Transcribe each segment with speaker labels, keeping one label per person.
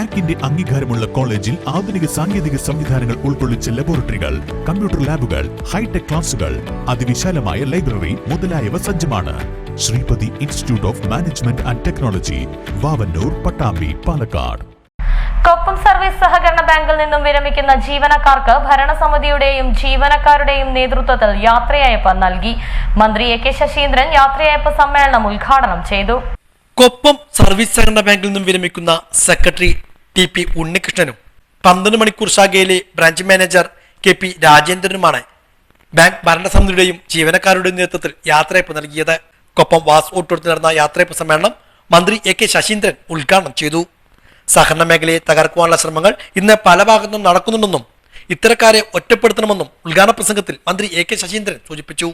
Speaker 1: നാക്കിന്റെ അംഗീകാരമുള്ള കോളേജിൽ ആധുനിക സാങ്കേതിക സംവിധാനങ്ങൾ ഉൾക്കൊള്ളിച്ച ലബോറട്ടറികൾ കമ്പ്യൂട്ടർ ലാബുകൾ ഹൈടെക് ക്ലാസുകൾ അതിവിശാലമായ ലൈബ്രറി മുതലായവ സജ്ജമാണ്. Sreepathi institute of management and technology Vavanoor Pattambi Palakkad.
Speaker 2: Koppam service സഹകരണ ബാങ്കിൽ നിന്നും വിരമിക്കുന്ന ജീവനക്കാർക്ക് ഭരണസമിതിയുടെയും ജീവനക്കാരുടെയും നേതൃത്വത്തിൽ യാത്രയയപ്പ് നൽകി. മന്ത്രി എ കെ ശശീന്ദ്രൻ യാത്രയയപ്പ് സമ്മേളനം ഉദ്ഘാടനം ചെയ്തു.
Speaker 3: കൊപ്പം സർവീസ് സഹകരണ ബാങ്കിൽ നിന്നും വിരമിക്കുന്ന സെക്രട്ടറി ടി പി ഉണ്ണികൃഷ്ണനും. പന്ത്രണ്ട് മണിക്കൂർ ശാഖയിലെ ബ്രാഞ്ച് മാനേജർ കെ പി രാജേന്ദ്രനുമാണ് ബാങ്ക് ഭരണസമിതിയുടെയും ജീവനക്കാരുടെയും നേതൃത്വത്തിൽ യാത്രയപ്പ് നൽകിയത്. കൊപ്പം വാസ് ഓട്ടോടത്തിൽ നടന്ന യാത്രയപ്പ് സമ്മേളനം മന്ത്രി എ കെ ശശീന്ദ്രൻ ഉദ്ഘാടനം ചെയ്തു. സഹകരണ മേഖലയെ തകർക്കുവാനുള്ള ശ്രമങ്ങൾ ഇന്ന് പല ഭാഗത്തും നടക്കുന്നുണ്ടെന്നും ഇത്തരക്കാരെ ഒറ്റപ്പെടുത്തണമെന്നും ഉദ്ഘാടന പ്രസംഗത്തിൽ മന്ത്രി എ കെ ശശീന്ദ്രൻ സൂചിപ്പിച്ചു.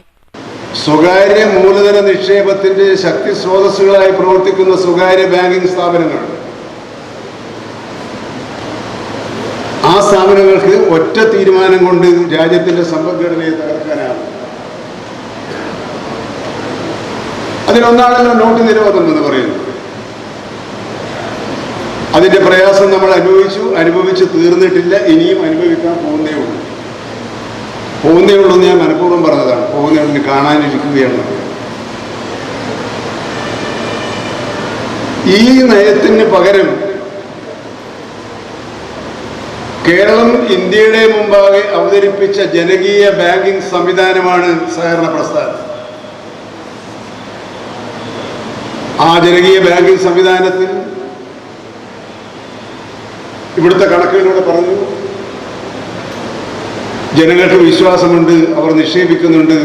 Speaker 4: സ്വകാര്യ മൂലധന നിക്ഷേപത്തിന്റെ ശക്തി സ്രോതസ്സുകളായി പ്രവർത്തിക്കുന്ന സ്വകാര്യ ബാങ്കിംഗ് സ്ഥാപനങ്ങൾ ആ സ്ഥാപനങ്ങൾക്ക് ഒറ്റ തീരുമാനം കൊണ്ട് രാജ്യത്തിന്റെ സമ്പദ്ഘടനയെ തകർക്കാനാണ്. അതിലൊന്നാണല്ലോ നോട്ട് നിരോധനം എന്ന് പറയുന്നത്. അതിന്റെ പ്രയാസം നമ്മൾ അനുഭവിച്ചു. അനുഭവിച്ച് തീർന്നിട്ടില്ല. ഇനിയും അനുഭവിക്കാൻ പോകുന്നേ ഉള്ളൂ. പോകുന്നേ ഉള്ളൂ എന്ന് ഞാൻ മനഃപൂർവം പറഞ്ഞതാണ്. പോകുന്നേ ഉള്ളൂ. കാണാനിരിക്കുകയാണ്. ഈ നയത്തിന് പകരം കേരളം ഇന്ത്യയുടെ മുമ്പാകെ അവതരിപ്പിച്ച ജനകീയ ബാങ്കിംഗ് സംവിധാനമാണ് സഹകരണ പ്രസ്ഥാനം. ആ ജനകീയ ബാങ്കിംഗ് സംവിധാനത്തിൽ ഇവിടുത്തെ കണക്കുകളിലൂടെ പറഞ്ഞു ജനങ്ങൾക്ക് വിശ്വാസമുണ്ട് അവർ നിക്ഷേപിക്കുന്നുണ്ട്.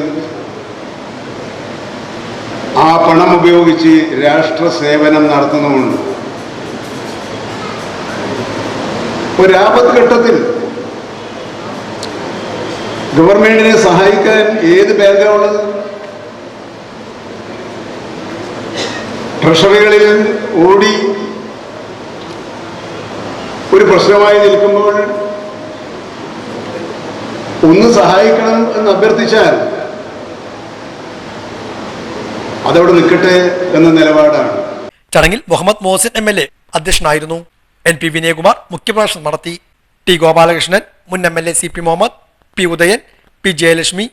Speaker 4: ആ പണം ഉപയോഗിച്ച് രാഷ്ട്ര സേവനം നടത്തുന്നുമുണ്ട്. ഒരാപത്ത് ഘട്ടത്തിൽ ഗവൺമെന്റിനെ സഹായിക്കാൻ ഏത് ബാങ്കാണ് ഉള്ളത് ട്രഷറികളിൽ ഓടി ഒരു പ്രശ്നമായി നിൽക്കുമ്പോൾ ഒന്ന് സഹായിക്കണം എന്ന് അഭ്യർത്ഥിച്ചാൽ അതവിടെ നിൽക്കട്ടെ എന്ന നിലപാടാണ്.
Speaker 3: ചടങ്ങിൽ Muhammed Mohsin M L A അധ്യക്ഷനായിരുന്നു. എൻ പി വിനയകുമാർ മുഖ്യപ്രഭാഷണം നടത്തി. ടി ഗോപാലകൃഷ്ണൻ മുൻ M L A C P Muhammed P Udayan P Jayalakshmi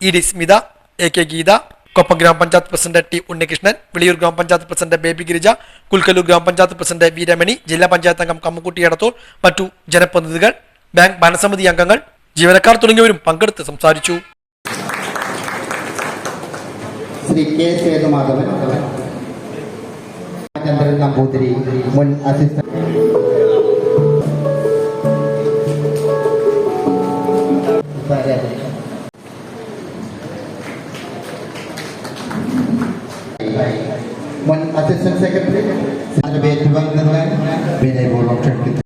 Speaker 3: E D Smitha A K Geetha Koppam grama panchayat president T Unnikrishnan Viliyur ഗ്രാമപഞ്ചായത്ത് പ്രസിഡന്റ് ബേബി ഗിരിജ കുൽക്കല്ലൂർ ഗ്രാമപഞ്ചായത്ത് president V Ramani ജില്ലാ പഞ്ചായത്ത് അംഗം കമ്മുക്കുട്ടി എടത്തൂർ മറ്റു ജനപ്രതിനിധികൾ ബാങ്ക് ഭരണസമിതി അംഗങ്ങൾ ജീവനക്കാർ തുടങ്ങിയവരും പങ്കെടുത്ത് സംസാരിച്ചു.
Speaker 5: ശ്രീ കെ സേതുമാധവൻ നമ്പൂതിരി മുൻ അസിസ്റ്റന്റ് മുൻ അസിസ്റ്റന്റ് സെക്രട്ടറി വിനയപൂർവം ക്ഷണിക്കുന്നു